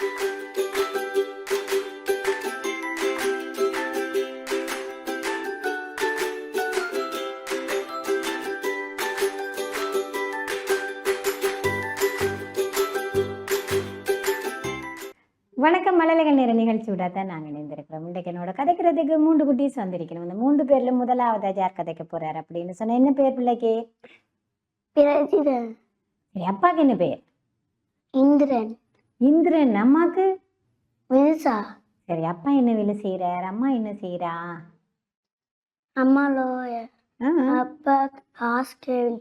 வணக்கம் மழலைகள் நேர நிகழ்ச்சியோட தான் நாங்கள் இணைந்திருக்கிறோம். இன்றைக்கு என்னோட கதைக்கிறதுக்கு மூன்று குட்டீஸ் வந்திருக்கணும் இந்த மூன்று பேர்ல முதலாவது யார் கதைக்க போறார் அப்படின்னு சொன்ன என்ன பேர் பிள்ளைக்கு? சரி அப்பாக்கு என்ன பேர்? இந்திரன். இந்திரன் அம்மாக்கு? வில்சா சரி அப்பா என்ன வேலை செய்யறார் அம்மா என்ன செய்யறா அம்மா லோயர் அப்பா ஹாஸ்டல்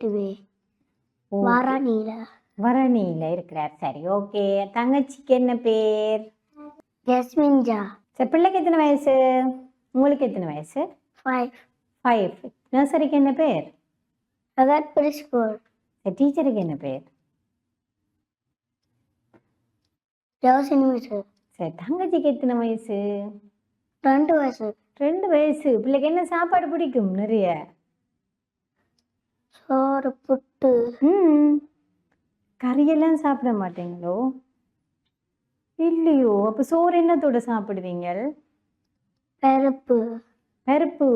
வாராணியில. வரணீல இருக்கிறார். சரி ஓகே. தங்கச்சிக்கு என்ன பேர்? ஜஸ்மின்ஜா. சரி பிள்ளைக்கு எத்தனை வயசு? உங்களுக்கு எத்தனை வயசு? ஃபைவ் ஃபைவ் நர்சரிக்கு என்ன பேர்? அகட் பிரிஸ்கூல். சரி டீச்சருக்கு என்ன பேர்? ஜோசினி மீட்டர் சரி தங்கச்சிக்கு எத்தனை வயசு? ரெண்டு வயசு. ரெண்டு வயசு. பிள்ளைக்கு என்ன சாப்பாடு பிடிக்கும் நிறைய? சோறு புட்டு. ம் கறியெல்லாம் சாப்பிட மாட்டீங்களோ? இல்லையோ. அப்போ சோறு என்னத்தோட சாப்பிடுவீங்க பருப்பு. பருப்பு.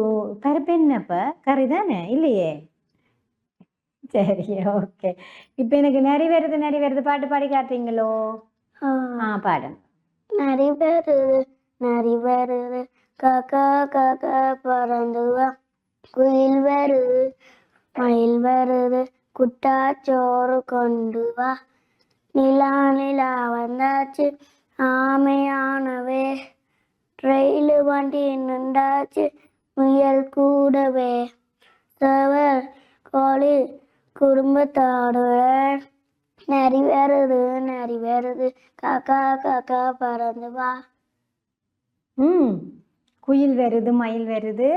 பருப்பு என்னப்ப கறி தானே? இல்லையே. சரி ஓகே. இப்போ எனக்கு நிறைய வருது நிறைய வருது. பாட்டு பாடி காட்டுறீங்களோ? ஆ. பாடும் நிறைய பேர் நிறைய வருது காக்கா காக்கா பறந்து வா குயில் வருது மயில் வருது குட்டாச்சோறு கொண்டு வா நிலா நிலா வந்தாச்சு ஆமையானவே. ரயில் வண்டி நின்றாச்சு முயல் கூடவே. சவர் கோழி குடும்பத்தோடுடன் நரி வருது நரி வருது காக்கா காக்கா பறந்து வா. ம். குயில் வருது மயில் வருது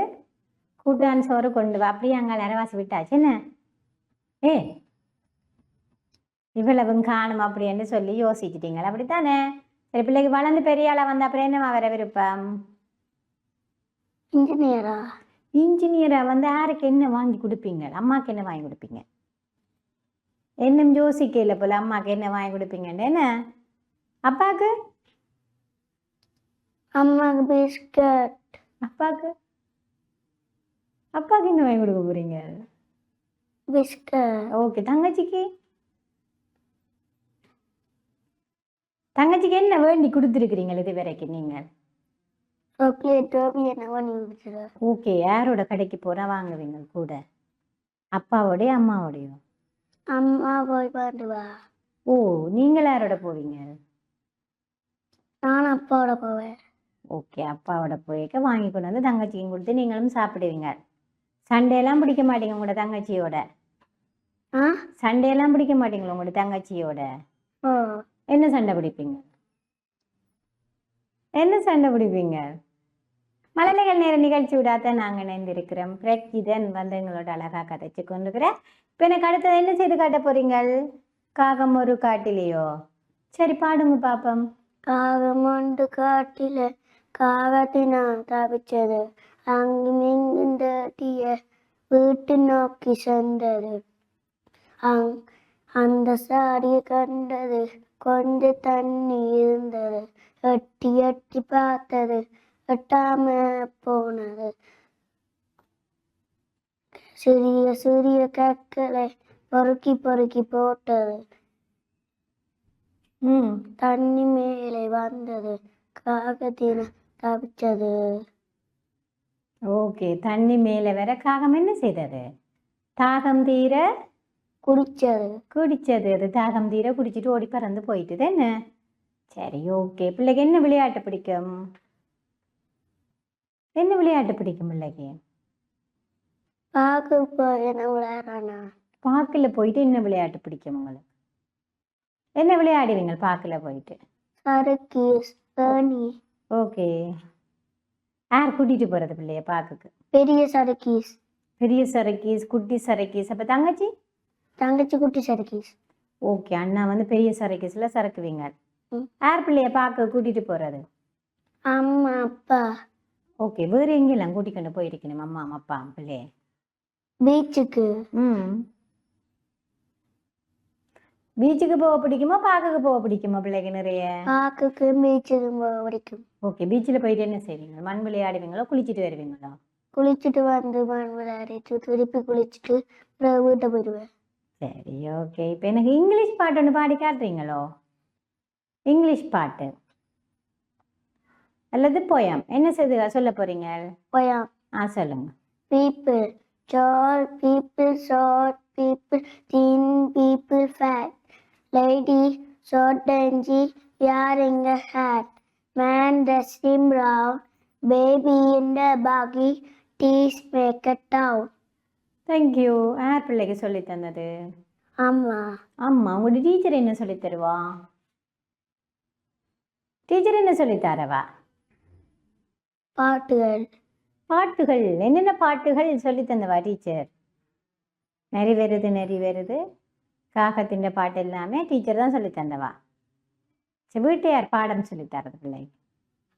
கூட்டான் சோறு கொண்டு வா. அப்படியே அங்கே நிறவாசி விட்டாச்சு. என்ன? ஏ இவ்வளவும் காணும் அப்படின்னு சொல்லி யோசிச்சிட்டீங்களா? அப்படித்தானே? சரி பிள்ளைக்கு வளர்ந்து பெரிய ஆளா வந்த அப்புறம் என்னவா வர விருப்பம்? இன்ஜினியரா? இன்ஜினியரா வந்து யாருக்கு என்ன வாங்கி கொடுப்பீங்க? அம்மாக்கு என்ன வாங்கி கொடுப்பீங்க? என்னும் யோசிக்கல போல அம்மாக்கு என்ன வாங்கி கொடுப்பீங்கன்னு என்ன அப்பாக்கு அம்மாக்கு பிஸ்கட் அப்பாக்கு அப்பாக்கு என்ன வாங்கி கொடுக்க போறீங்க பிஸ்கட் ஓகே தங்கச்சிக்கு தங்கச்சிக்கு என்ன வேண்டி கொடுத்துருக்கிறீங்க இது வரைக்கும் நீங்கள் சாக்லேட் டோபி என்ன ஓகே யாரோட கடைக்கு போனா வாங்குவீங்க கூட அப்பாவோடய அம்மாவோடையோ அம்மா போய் பாட்டு வா. ஓ நீங்கள் யாரோட போவீங்க? நான் அப்பாவோட போவேன். ஓகே அப்பாவோட போய்க்க வாங்கி கொண்டு வந்து தங்கச்சிக்கும் கொடுத்து நீங்களும் சாப்பிடுவீங்க. சண்டையெல்லாம் பிடிக்க மாட்டீங்க உங்களோட தங்கச்சியோட? ஆ? சண்டையெல்லாம் பிடிக்க மாட்டீங்களா உங்களோட தங்கச்சியோட? ஓ. என்ன சண்டை பிடிப்பீங்க? என்ன சண்டை பிடிப்பீங்க? மழலைகள் நேர நிகழ்ச்சி விடாதான் நாங்கள் இணைந்திருக்கிறோம். பிரகிதன் வந்து எங்களோட அழகா கதைச்சு கொண்டுக்கிறேன் இப்போ எனக்கு அடுத்தது என்ன செய்து காட்ட போறீங்கள்? காகம் ஒரு காட்டிலேயோ? சரி பாடுங்க பாப்பம். காகம் ஒன்று காட்டில காகத்தினா தவிச்சது அங்கும் இங்கும் தேட்டிய வீட்டு நோக்கி சென்றது. அங் அந்த சாரியை கண்டது கொஞ்ச தண்ணி இருந்தது. எட்டி எட்டி பார்த்தது. எட்டாம போனது. சிறிய சிறிய கற்களை பொறுக்கி பொறுக்கி போட்டது. ம். தண்ணி மேலே வந்தது. காகத்தின தவிச்சது. ஓகே. தண்ணி மேலே வர காகம் என்ன செய்தது? தாகம் தீர குடிச்சது. குடிச்சது. அது தாகம் தீர குடிச்சிட்டு ஓடி பறந்து போயிட்டுது என்ன? சரி ஓகே. பிள்ளைக்கு என்ன விளையாட்டு பிடிக்கும்? என்ன விளையாட்டு பிடிக்கும் பிள்ளைக்கு? பார்க்க விளையாடுறானா பார்க்கில் போயிட்டு என்ன விளையாட்டு பிடிக்கும் உங்களுக்கு? என்ன விளையாடுவீங்க பார்க்கில் போயிட்டு? சறுக்கி ஏணி ஓகே யார் கூட்டிகிட்டு போகிறது பிள்ளைய பார்க்குக்கு பெரிய சறுக்கீஸ். பெரிய சரக்கீஸ் குட்டி சரக்கீஸ் அப்போ தங்கச்சி? தங்கச்சி குட்டி சறுக்கீஸ். ஓகே அண்ணா வந்து பெரிய சரக்கீஸில் சரக்குவீங்க. யார் பிள்ளைய பார்க்க கூட்டிகிட்டு போகிறது அம்மா அப்பா. ஓகே. வேறு எங்கெல்லாம் கூட்டிக்கொண்டு போயிருக்கணும் அம்மா அப்பா பிள்ளைய பீச்சுக்கு. ம். பீச்சுக்கு போக பிடிக்குமா பார்க்குக்கு போக பிடிக்குமா பிள்ளைக்கு நிறைய? பார்க்குக்கு பீச்சுக்கு போக பிடிக்கும். ஓகே. பீச்சில் போயிட்டு என்ன செய்வீங்க? மண் விளையாடுவீங்களோ குளிச்சுட்டு வருவீங்களா? குளிச்சுட்டு வந்து மண் விளையாடிட்டு திருப்பி குளிச்சுட்டு அப்புறம் வீட்டை போயிடுவேன். சரி ஓகே. இப்போ எனக்கு இங்கிலீஷ் பாட்டு ஒன்று பாடி காட்டுறீங்களோ? இங்கிலீஷ் பாட்டு. அல்லது போயாம் என்ன செய்து சொல்ல போறீங்க போயா ஆ சொல்லுங்க people short people thin people fat lady short and wearing a hat man dressed in brown baby in the buggy teeth make a town thank you யார் பிள்ளைக்கு சொல்லி தந்தது ஆமா ஆமா உங்களோட டீச்சர் என்ன சொல்லி தருவா டீச்சர் என்ன சொல்லி தரவா பாட்டுகள். பாட்டுகள் என்னென்ன பாட்டுகள் சொல்லி தந்தவா டீச்சர் நெறி வருது நெறி வருது காகத்தின் பாட்டு எல்லாமே டீச்சர் தான் சொல்லி தந்தவா? சரி வீட்டு யார் பாடம் சொல்லி தரது பிள்ளைக்கு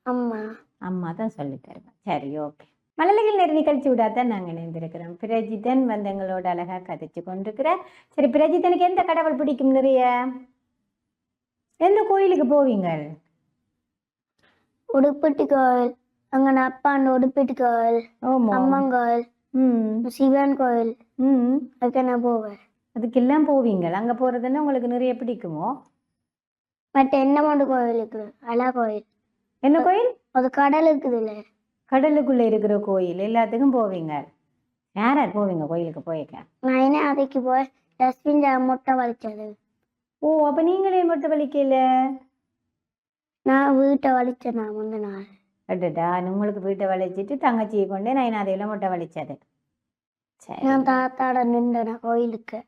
அம்மா. அம்மா தான் சொல்லி தருவா. சரி ஓகே மழலைகள் நேர நிகழ்ச்சி விடாதான் நாங்கள் இணைந்திருக்கிறோம். பிரஜிதன் வந்து எங்களோட அழகா கதைச்சு கொண்டிருக்கிறார். சரி பிரஜிதனுக்கு எந்த கடவுள் பிடிக்கும் நிறைய? எந்த கோயிலுக்கு போவீங்க உடுப்பிட்டி கோயில் அங்க அப்பாண்ட உடுப்பிட்டி கோயில் அம்மன் கோயில் சிவன் கோயில். அதுக்கு நான் போவேன். அதுக்கெல்லாம் போவீங்க அங்கே போகிறதுன்னா உங்களுக்கு நிறைய பிடிக்குமோ? மற்ற என்னமோண்டு கோயில் இருக்குது? அலா கோயில். என்ன கோயில்? அது கடல் இருக்குதுல்ல. கடலுக்குள்ளே இருக்கிற கோயில். எல்லாத்துக்கும் போவீங்க யார் யார் போவீங்க கோயிலுக்கு போயிருக்க நான் என்ன அதுக்கு போய்? டஸ்ட்பின் முட்டை வலிச்சது. ஓ அப்போ நீங்களே மட்டும் வலிக்கல? நான் வீட்டை வலிச்சேன் நான் முந்த நாள். அடடா உங்களுக்கு வீட்டை வலிச்சிட்டு தங்கச்சியை கொண்டு நான் அதையெல்லாம் முட்டை வலிச்சது சரி. நான் தாத்தாட நின்றேன் கோயிலுக்கு.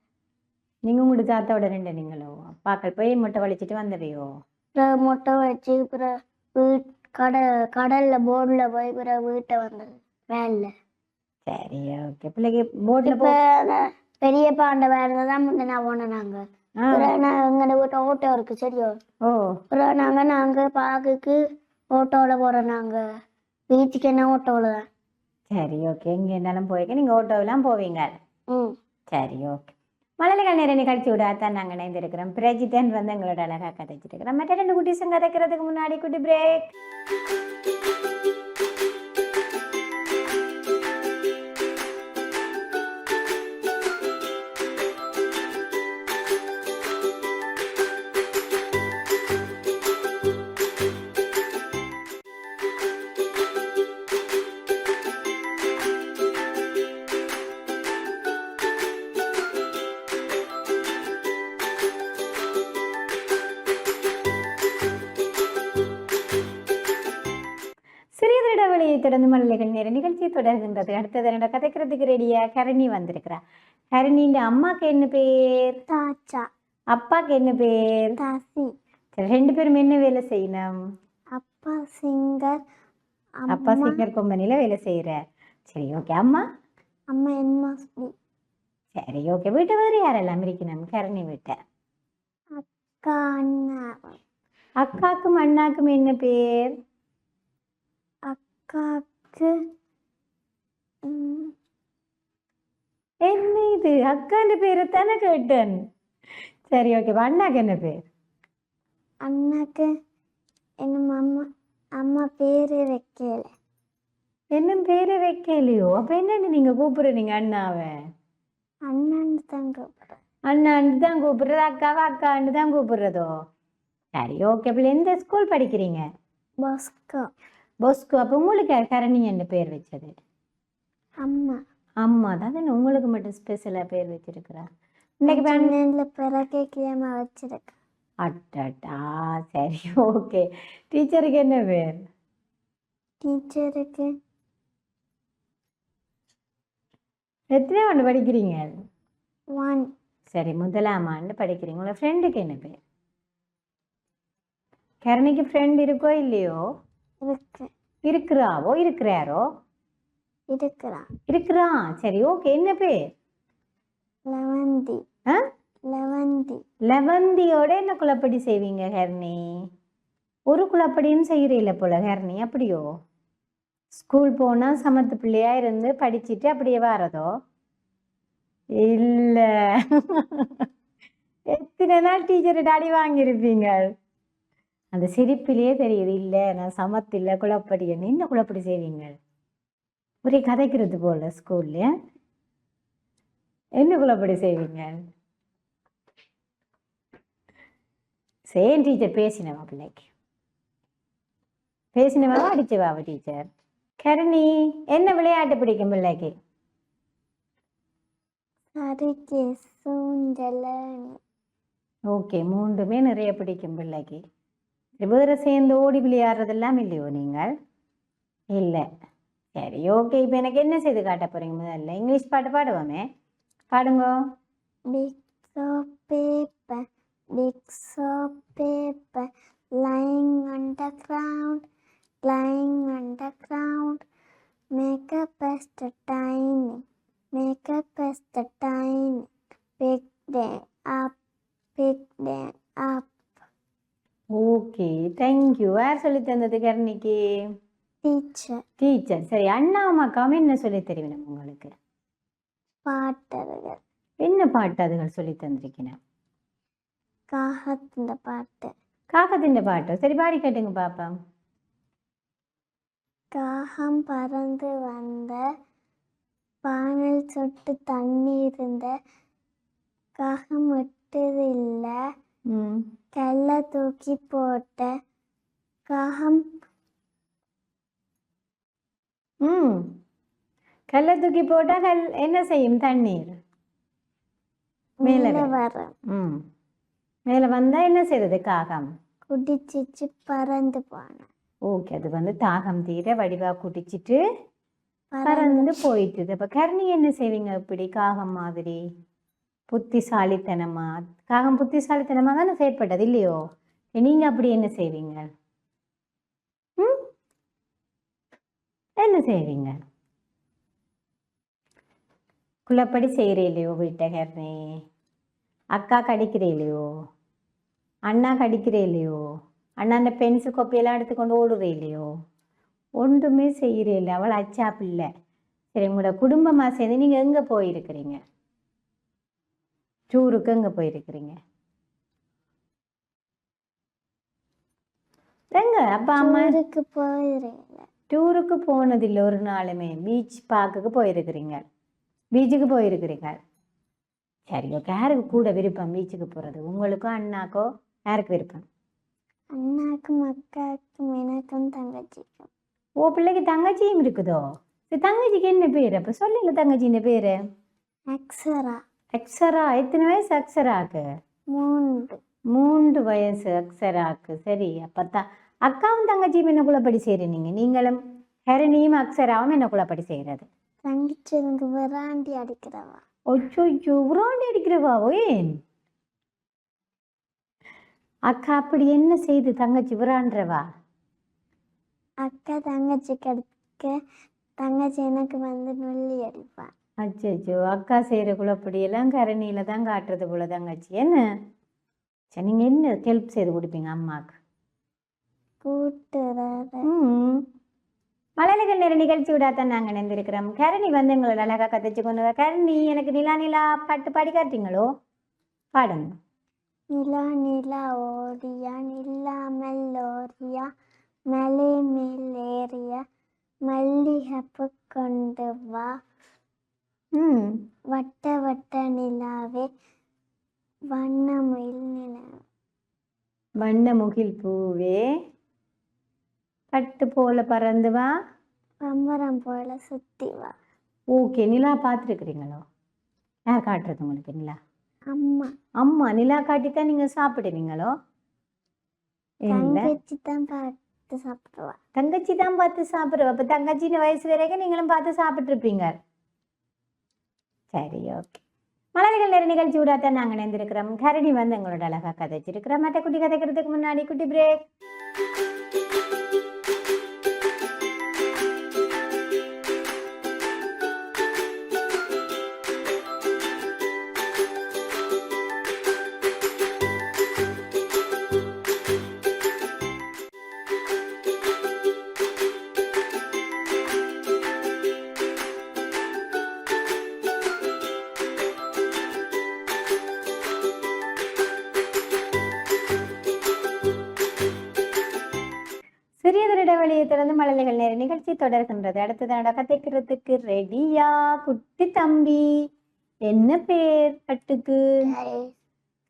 நீங்கள் உங்களோட தாத்தாவோட ரெண்டு நீங்களோ? அப்பாக்கள் போய் முட்டை வலிச்சிட்டு வந்துடுறியோ? அப்புறம் முட்டை வச்சு அப்புறம் வீட் கடல் கடல்ல போர்டில் போய் அப்புறம் வீட்டை வந்தது வேன்ல. சரி ஓகே. பிள்ளைக்கு போட்டில் இப்போ போ அந்த பெரிய பாண்ட வேலை தான் முந்த நான் போனேன் நாங்க அப்புறம் நான் எங்கட வீட்டு ஓட்டோ இருக்கு சரியோ? ஓ. அப்புறம் நாங்க நாங்க பார்க்குக்கு ஓட்டோவில் போகிறோம் நாங்க. பீச்சுக்கு என்ன ஓட்டோவில் தான் சரி ஓகே எங்கே இருந்தாலும் போய்க்க. நீங்கள் ஓட்டோவெல்லாம் போவீங்க. ம். சரி ஓகே மழலைகள் நேர நிகழ்ச்சி விடாதான் நாங்கள் இணைந்திருக்கிறோம். பிரஜிதன் வந்து எங்களோட அழகாக கதைச்சிட்டு இருக்கிறோம் மற்ற ரெண்டு குட்டீஸும் கதைக்கிறதுக்கு முன்னாடி குட்டி பிரேக் தொடர்ந்து மழலைகள் நேர நிகழ்ச்சி தொடர்கின்றது. அடுத்தது என்னோட கதைக்கிறதுக்கு ரெடியா கரணி வந்திருக்கிறா. கரணின்ற அம்மாக்கு என்ன பேர்? தாச்சா. அப்பாக்கு என்ன பேர்? தாசி. ரெண்டு பேரும் என்ன வேலை செய்யணும்? அப்பா சிங்கர் அப்பா சிங்கர் கம்பெனில வேலை செய்யற சரி ஓகே அம்மா? அம்மா என்மாஸ்பி சரி ஓகே வீட்டை வேறு யாரெல்லாம் இருக்கணும்? கரணி வீட்டை. அக்கா அண்ணா. அக்காக்கும் அண்ணாக்கும் என்ன பேர்? ம், என்ன இது அக்கான்ற பேரை தானே கேட்டேன். சரி ஓகே அண்ணாக்கு என்ன பேர்? அண்ணாக்கு என்ன அம்மா அம்மா பேரு வைக்கல. என்ன பேரை வைக்கலையோ? அப்ப என்னன்னு நீங்க கூப்பிடுறீங்க அண்ணாவை? அண்ணன் தான் கூப்பிடுறேன். அண்ணாண்டு தான் கூப்பிடுறது அக்காவை அக்காண்டு தான் கூப்பிடுறதோ? சரி ஓகே பிள்ளை எந்த ஸ்கூல் படிக்கிறீங்க? பாஸ்கோ பொஸ்கு அப்போ உங்களுக்கு கரணி என்ன பேர் வச்சது? அம்மா. அம்மா தான். தானே உங்களுக்கு மட்டும் ஸ்பெஷலாக பேர் வச்சிருக்கிறா? இன்னைக்கு பே- சென்னையில பிறகு கிழமை வச்சிருக்கேன். அட்டட்டா சரி ஓகே டீச்சருக்கு என்ன பேர்? டீச்சருக்கு. எத்தனை ஆண்டு படிக்கிறீங்க? ஒன். சரி முதலாம் ஆண்டு படிக்கிறீங்க. உங்களோட ஃப்ரெண்டுக்கு என்ன பேர்? கரணிக்கு ஃப்ரெண்ட் இருக்கோ இல்லையோ? இருக்கிறாவோ இருக்கிறாரோ? இருக்கிறான் இருக்கிறா. சரி ஓகே. என்ன பேர்? லெவந்தி. லெவந்தி. லெவந்தியோட என்ன குழப்படி செய்வீங்க ஹெர்னி? ஒரு குழப்படியும் செய்கிறீல்ல போல ஹெர்னி. அப்படியோ? ஸ்கூல் போனால் சமத்து பிள்ளையா இருந்து படிச்சுட்டு அப்படியே வாரதோ? இல்லை. எத்தனை நாள் டீச்சர் அடி வாங்கியிருப்பீங்க அந்த சிரிப்பிலேயே தெரியுது இல்லை நான் சமத்தில்லை குழப்படி என்ன குழப்படி செய்வீங்க ஒரே கதைக்கிறது போல ஸ்கூல்ல என்ன குழப்படி செய்வீங்க சேம் டீச்சர் பேசினவா பிள்ளைக்கு? பேசினவா அடிச்சவா டீச்சர் கரணி என்ன விளையாட்டு பிடிக்கும் பிள்ளைக்கு? ஓகே மூன்றுமே நிறைய பிடிக்கும் பிள்ளைக்கு. வேற சேர்ந்து ஓடி விளையாடுறதெல்லாம் இல்லையோ நீங்கள் இல்லை சரி ஓகே இப்போ எனக்கு என்ன செய்து காட்ட போறீங்க முதல்ல இங்கிலீஷ் பாட்டு பாடுவோமே பாடுங்க Bits of paper, bits of paper, lying on the ground, lying on the ground. Make up as the tiny, make up as the tiny. Pick them யார் சொல்லி தந்தது கர்ணிக்கு? டீச்சர். டீச்சர். சரி அண்ணா அம்மா அக்காவும் என்ன சொல்லி தெரிவினம் உங்களுக்கு? பாட்டர்கள் என்ன பாட்டு அதுகள் சொல்லி தந்திருக்கின காகத்தின் பாட்டு. காகத்தின் பாட்டு. சரி பாடி கேட்டுங்க பாப்பா. காகம் பறந்து வந்த பானல் சொட்டு தண்ணி இருந்த காகம் விட்டதில்லை கல்ல தூக்கி போட்ட காகம் ம். கல்லை தூக்கி போட்டா கல் என்ன செய்யும்? தண்ணீர். மேலே வரும். ம். மேலே வந்தா என்ன செய்தது காகம். குடிச்சிச்சு பறந்து போன ஓகே அது வந்து தாகம் தீர வடிவா குடிச்சிட்டு பறந்து பறந்து போயிட்டுது. அப்ப கர்ணி என்ன செய்வீங்க இப்படி? காகம் மாதிரி. புத்திசாலித்தனமா? காகம் புத்திசாலித்தனமா தானே செயற்பட்டது இல்லையோ? நீங்க அப்படி என்ன செய்வீங்க ம்? என்ன செய்வீங்க? குள்ளப்படி செய்கிறீலையோ வீட்டை கர்ணி அக்கா கடிக்கிறீலையோ அண்ணா கடிக்கிறீலையோ அண்ணா அந்த பென்சில் கொப்பியெல்லாம் எடுத்துக்கொண்டு ஓடுறீலையோ ஒன்றுமே செய்கிறீல்ல அவள் அச்சா பிள்ளை. சரி உங்களோட குடும்பமாக சேர்ந்து நீங்கள் எங்கே போயிருக்கிறீங்க? டூருக்கு எங்கே போயிருக்கிறீங்க? எங்க? அப்பா அம்மா? ஊருக்கு டூருக்கு போனதில்லை ஒரு நாளுமே. பீச் பார்க்குக்கு போயிருக்கிறீங்க. பீச்சுக்கு போயிருக்கிறீங்க. சரி ஓகே யாருக்கு கூட விருப்பம் பீச்சுக்கு போகிறது உங்களுக்கோ அண்ணாக்கோ? யாருக்கு விருப்பம்? அண்ணாக்கும் அக்காவுக்கும் எனக்கும் தங்கச்சிக்கும். ஓ பிள்ளைக்கு தங்கச்சியும் இருக்குதோ? சரி தங்கச்சிக்கு என்ன பேர்? அப்போ சொல்லுங்க தங்கச்சியின் பேர். அக்ஸரா அக்ஷரா. எத்தனை வயசு அக்ஷராக்கு? மூன்று. மூன்று வயசு அக்ஷராக்கு. சரி அப்பத்தான் அக்காவும் தங்கச்சியும் என்ன குள்ளப்படி செய்கிறீங்க நீங்களும் ஹரிணியும் அக்ஷராவும் என்ன குள்ளப்படி செய்கிறது தங்கச்சி எனக்கு விராண்டி அடிக்கிறவா. ஒச்சோ உராண்டி அடிக்கிறவாவோ ஏன்? அக்கா அப்படி என்ன செய்து தங்கச்சி விரான்றவா அக்கா தங்கச்சி கிடைக்க தங்கச்சி எனக்கு வந்து நொல்லி அடிப்பா. அச்சோ அக்கா செய்கிற குழப்படியெல்லாம் கரணியில் தான் காட்டுறது போல தங்கச்சி. என்ன? சரி நீங்கள் என்ன ஹெல்ப் செய்து கொடுப்பீங்க அம்மாவுக்கு கூட்டுறது ம் மலையழகல் நேர நிகழ்ச்சி விடாதான் நாங்கள் நினைந்திருக்கிறோம் கரணி வந்து எங்களோட அழகா கதைச்சு கொண்டு வர கரணி எனக்கு நிலா நிலா பாட்டு பாடி காட்டுறீங்களோ பாடுங்க. நிலா நிலா ஓடியா நில்லாமல் ஓரியா மலை மேல் ஏறிய மல்லிகைப்பூ கொண்டு வா. ம். வட்ட வட்ட நிலாவே வண்ணமயில் நிலா. வண்ண முகில் பூவே. பட்டு போல பறந்து வா. பம்பரம் போல சுத்தி வா. ஓகே நிலா பார்த்துருக்குறீங்களோ யார் காட்டுறது உங்களுக்கு நிலா? அம்மா. அம்மா நிலா காட்டித்தான் நீங்கள் சாப்பிடுவீங்களோ? தங்கச்சி தான் பார்த்து சாப்பிடுவா. தங்கச்சி தான் பார்த்து சாப்பிடுவா. அப்போ தங்கச்சின்னு வயசு வரைக்கும் நீங்களும் பார்த்து சாப்பிட்ருப்பீங்க சரி ஓகே. மலர்கள் நேர நிகழ்ச்சி விடாதான் நாங்கள் இணைந்திருக்கிறோம். கரணி வந்து எங்களோட அழகாக கதைச்சிருக்கிறோம். மற்ற குட்டி கதைக்கிறதுக்கு முன்னாடி குட்டி பிரேக் நிகழ்ச்சி தொடர்கின்றது. அடுத்ததாக கதைக்கிறதுக்கு ரெடியா? குட்டி தம்பி. என்ன பேர் கட்டுக்கு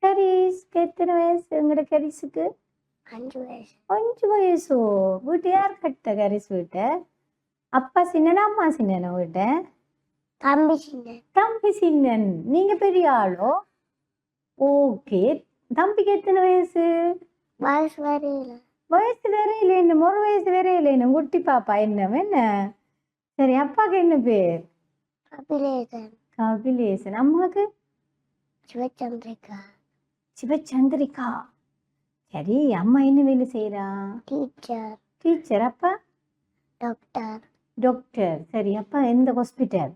கரீஸ். எத்தனை வயசு உங்களோட கரீஸுக்கு அஞ்சு வயசு. அஞ்சு வயசோ? வீட்டு யார் கட்ட கரீஸ் வீட்டை? அப்பா சின்னனா அம்மா சின்னனா வீட்டை? தம்பி சின்ன. தம்பி சின்னன். நீங்க பெரிய ஆளோ? ஓகே. தம்பிக்கு எத்தனை வயசு? வயசு வரையில. வயசு வேற இல்லை என்ன ஒரு வயசு வேற இல்லை என்ன குட்டி பாப்பா என்ன என்ன? சரி அப்பாக்கு என்ன பேர்? அபிலேசன் கபிலேசன். அம்மாக்கு? சிவச்சந்திரிகா. சிவச்சந்திரிகா. சரி அம்மா என்ன வேலை செய்யறா டீச்சர். டீச்சர். அப்பா? டாக்டர். டாக்டர். சரி அப்பா எந்த ஹாஸ்பிட்டல்?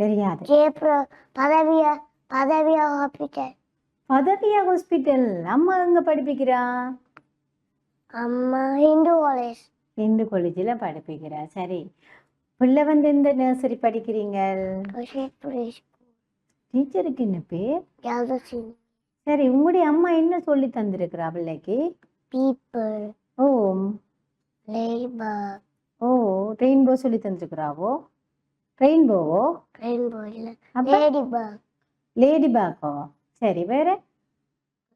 தெரியாது. ஜெயப்ரோ பதவிய பதவியா ஹாஸ்பிட்டல் பதவியா ஹாஸ்பிட்டல் அம்மா எங்க படிப்பிக்கிறா? அம்மா ஹிந்து காலேஜ் இந்து காலேஜில் படிப்பிக்கிறா. சரி. பிள்ளை வந்து எந்த நர்சரி படிக்கிறீங்க டீச்சருக்கு என்ன பேர்? சரி உங்களுடைய அம்மா என்ன சொல்லி தந்திருக்கிறா பிள்ளைக்கு? பீப்புள் ஓ. லேபர் ஓ ரெயின்போ சொல்லி தந்திருக்கிறாவோ? ரெயின்போவோ ரெயின்போ இல்ல. லேடி பர்க் லேடி பாக்கோ சரி வேற?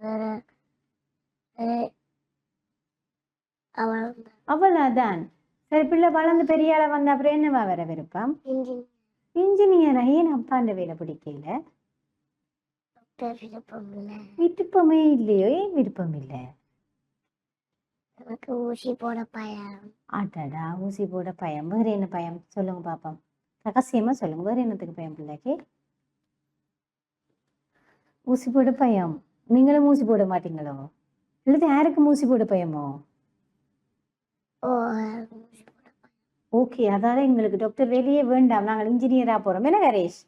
வேற. அவ்வளோதான் சரி பிள்ளை வளர்ந்து பெரிய ஆளா வந்த அப்புறம் என்னவா வர விருப்பம்? இன்ஜின் இன்ஜினியர் ஏன் அப்பாண்ட வேலை பிடிக்கல? விருப்பம் இல்லை. விருப்பமே இல்லையோ? ஏன் விருப்பம் இல்லை? எனக்கு ஊசி போட பயம். ஆட்டாடா ஊசி போட பயம். வேற என்ன பயம்? சொல்லுங்க பாப்போம். ரகசியமா சொல்லுங்க. வேற என்னத்துக்கு பயம் பிள்ளைக்கு? ஊசி போட பயம். நீங்களும் ஊசி போட மாட்டீங்களோ? இல்லது யாருக்கு ஊசி போட பயமோ? ஓகே அதால எங்களுக்கு டாக்டர் வெளியே வேண்டாம். நாங்கள் இன்ஜினியரா போறோம். என்ன கரேஷ்?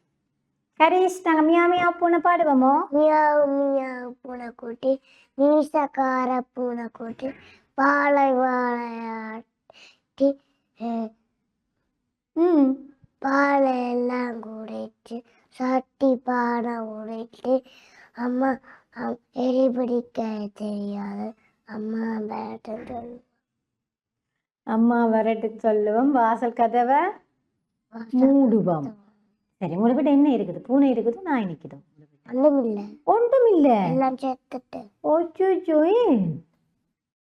கரேஷ் நாங்க மியா மியா பூனை பாடுவோமோ? மியாவ் மியாவ் பூனைக்குட்டி மீசக்கார பூனைக்குட்டி வாழை வாழையாட்டி ம். பாலை எல்லாம் குடிச்சு சட்டி பானை உடைச்சு அம்மா அம்- எலி பிடிக்க தெரியாது அம்மா பேட்டு சொல்லு அம்மா வரட்டு சொல்லுவோம். வாசல் கதவை மூடுவோம். சரி உங்கள்கிட்ட என்ன இருக்குது? பூனை இருக்குது நாய் நிக்குது? ஒன்றும் இல்லை ஒன்றும் இல்ல எல்லாம் செத்துட்டு. ஓச்சோச்சோ ஏன்?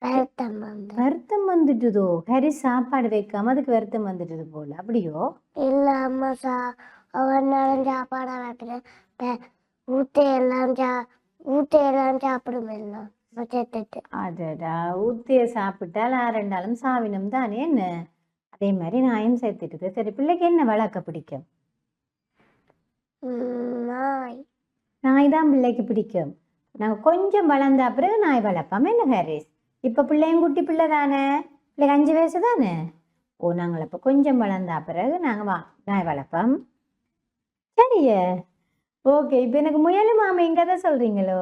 வருத்தம் வந்து வருத்தம் வந்துட்டுதோ? கறி சாப்பாடு வைக்காம அதுக்கு வருத்தம் வந்துட்டுது போல. அப்படியோ? இல்ல அம்மா சா நாளும் சாப்பாடா வைக்கிறேன் ஊத்தை எல்லாம் சா ஊத்தை எல்லாம் சாப்பிடும் எல்லாம். அடடா ஊத்திய சாப்பிட்டால் ஆரண்டாலும் சாவினம் தானே என்ன? அதே மாதிரி நாயும் சேர்த்துட்டுது. சரி பிள்ளைக்கு என்ன வளர்க்க பிடிக்கும்? நாய். நாய் தான் பிள்ளைக்கு பிடிக்கும். நாங்கள் கொஞ்சம் வளர்ந்த பிறகு நாய் வளர்ப்போம். என்ன ஹாரிஸ்? இப்போ பிள்ளையும் குட்டி பிள்ளை தானே? பிள்ளைக்கு அஞ்சு வயசு தானே? ஓ நாங்கள் இப்போ கொஞ்சம் வளர்ந்த பிறகு நாங்கள் வா நாய் வளர்ப்போம். சரியே. ஓகே இப்போ எனக்கு முயலும் மாமையும் கதை சொல்கிறீங்களோ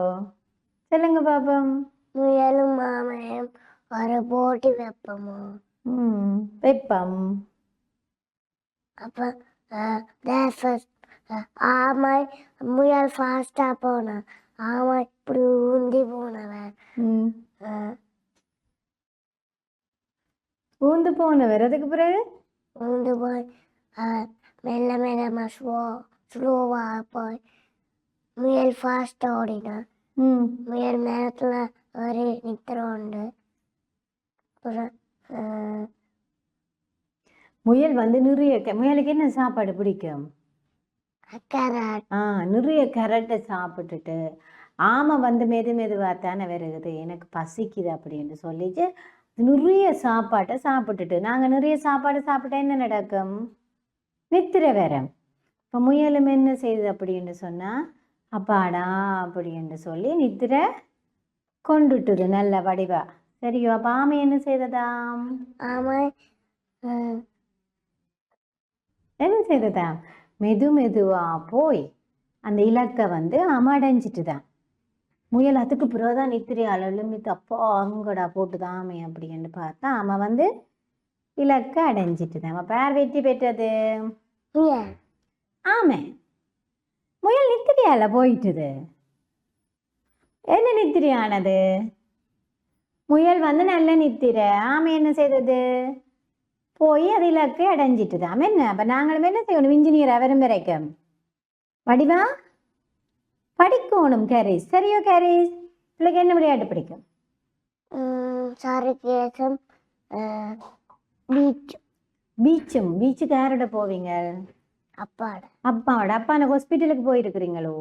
சொல்லுங்க பாப்போம். முயலும் மாமையும் ஒரு போட்டி வைப்போமோ? ம் வைப்பம். அப்ப ஆமை முயல் ஃபாஸ்டா போனான். ஆமை இப்படி ஊந்தி போனவன். ஊந்து போனவர் அதுக்கு பிறகு? ஊந்து போய் மெல்ல மெல்லமா ஸ்லோ ஸ்லோவா போய் முயல் ஃபாஸ்டா ஓடினான். ம். முயல் நேரத்துல ஒரு நித்திரோண்டு அப்புறம் முயல் வந்து நிறைய முயலுக்கு என்ன சாப்பாடு பிடிக்கும்? ஆ நிறைய கரட்டை சாப்பிட்டுட்டு ஆமை வந்து மெது மெதுவாக தானே வருகுது எனக்கு பசிக்குது அப்படின்னு சொல்லிட்டு நிறைய சாப்பாட்டை சாப்பிட்டுட்டு நாங்கள் நிறைய சாப்பாடு சாப்பிட்டா என்ன நடக்கும்? நித்திர வரம். இப்போ முயலும் என்ன செய்யுது அப்படின்னு சொன்னால் அப்பாடா அப்படின்னு சொல்லி நித்திர கொண்டுட்டுது நல்ல வடிவா. சரியோ அப்போ ஆமை என்ன செய்ததாம்? ஆமை என்ன செய்ததாம்? மெது மெதுவா போய் அந்த இலக்கை வந்து அமடைஞ்சிட்டு தான் முயல் அதுக்கு பிறகுதான் நித்திரை அழுமித்து அப்போ அங்கடா போட்டுதாமே அப்படின்னு பார்த்தா அவன் வந்து இலக்கை அடைஞ்சிட்டு தான் அவன் பேர் வெற்றி பெற்றது? ஆமே. முயல் நித்திரையால போயிட்டுது. என்ன நித்திரையானது முயல் வந்து நல்ல நித்திரை. ஆமை என்ன செய்தது? போய் அது இலக்கு அடைஞ்சிட்டுது ஆமா என்ன? அப்ப நாங்களும் என்ன செய்யணும்? இன்ஜினியர் அவரும் வரைக்கும். வடிவா? படிக்கணும் கேரிஸ் சரியோ கேரிஸ் பிள்ளைக்கு என்ன விளையாட்டு பிடிக்கும்? சருகேசம் பீச் பீச்சும் பீச்சுக்கு யாரோட போவீங்க? அப்பாட. அப்பாவோட. அப்பா அந்த ஹாஸ்பிட்டலுக்கு போயிருக்கிறீங்களோ?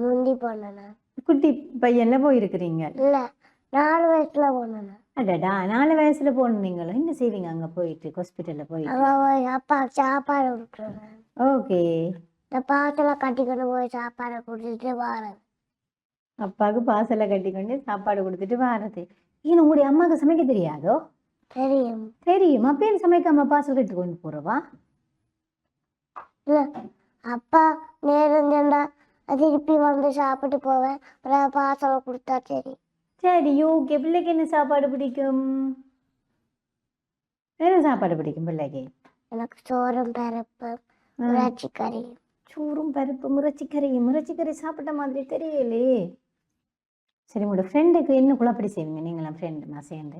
முந்தி போனேன் குட்டி பையன்ல போயிருக்கிறீங்க? இல்ல நாலு வயசுல போனேன் அடடா நாலு வயசுல போனீங்களோ? என்ன செய்வீங்க அங்க போயிட்டு ஹாஸ்பிட்டல்ல போயிட்டு? அப்பா சாப்பாடு ஓகே பாத்துல கட்டிக்கொண்டு போய் சாப்பாடை கொடுத்துட்டு வரேன். அப்பாவுக்கு பாசலை கட்டி கொண்டு சாப்பாடு கொடுத்துட்டு வாரது. ஏன் உங்களுடைய அம்மாவுக்கு சமைக்க தெரியாதோ? தெரியும். தெரியும். அப்பயே சமைக்காம பாசல் கட்டி கொண்டு போறவா? அப்பா நேரம் சென்றா திருப்பி வந்து சாப்பிட்டு போவேன். அப்புறம் பாசலை கொடுத்தா சரி. சரி ஓகே பிள்ளைக்கு என்ன சாப்பாடு பிடிக்கும்? என்ன சாப்பாடு பிடிக்கும் பிள்ளைக்கு? எனக்கு சோறும் பருப்பு ஆ, இறைச்சி கறி. சோறும் பருப்பு முறைச்சிக்கறி முறைச்சிக்கறி சாப்பிட்ட மாதிரி தெரியலையே சரி உங்களோட ஃப்ரெண்டுக்கு என்ன குழப்படி செய்வீங்க? நீங்களாம் ஃப்ரெண்டுமா சேர்ந்து.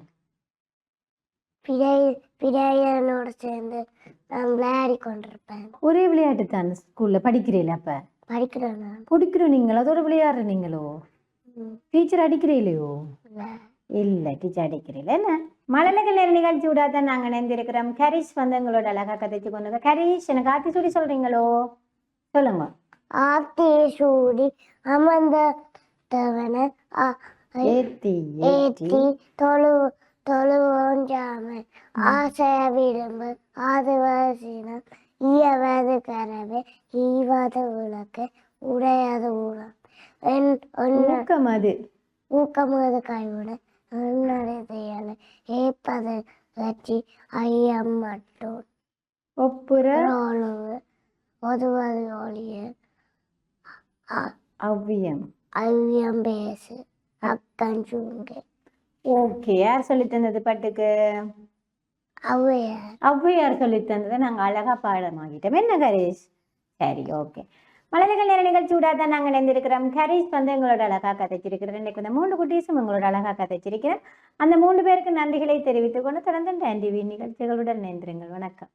பிழை பிழையனோட சேர்ந்து நான் விளையாடி கொண்டிருப்பேன். ஒரே விளையாட்டு தான் ஸ்கூல்ல படிக்கிறீங்களா அப்ப? படிக்கிறேன் படிக்கிறோம் நீங்களோ? அதோட விளையாடுற நீங்களோ? டீச்சர் அடிக்கிறீங்களோ இல்ல. டீச்சர் அடிக்கிறீங்களா என்ன? மழலைகள் நேர நிகழ்ச்சி விடாத நாங்க இணைந்திருக்கிறோம். கரீஷ் வந்து எங்களோட அழகா கதைச்சு கொண்டு கரீஷ் எனக்கு ஆத்தி சொல்லி சொல்றீங்களோ? சொல்லுங்க. ஆத்தி சூடி அமர்ந்த தவன ஏத்தி ஏத்தி. தொழு தொழுவோஞ்சாம. ஆசைய விரும்பு ஆதுவாசினம். ஈயவது கரவே ஈவாத உலக்கு உடையாது ஊழம் என் ஒன்று ஊக்கம் அது. ஊக்கமது கைவிட. உன்னடையல ஏப்பது கட்சி ஐயம் மட்டும் ஒப்புற ஒழுவு ஒதுவது ஒளிய அவ்வியம். ஐயம் பேசு. அக்கன் சூங்கு ஓகே யார் சொல்லி தந்தது பாட்டுக்கு? ஔவையார் ஔவையார் சொல்லி தந்ததை நாங்க அழகா பாடமாகிட்டோம் என்ன கரீஷ்? சரி ஓகே. மலர்கள் நேர நிகழ்ச்சி விடாத நாங்கள் இணைந்திருக்கிறோம். கரீஷ் வந்து எங்களோட அழகா கதைச்சிருக்கிறார். இன்னைக்கு இந்த மூன்று குட்டீஸும் எங்களோட அழகா கதைச்சிருக்கிறேன் அந்த மூன்று பேருக்கு நன்றிகளை தெரிவித்துக் கொண்டு தொடர்ந்து டான் டிவி நிகழ்ச்சிகளுடன் இணைந்திருங்கள். வணக்கம்.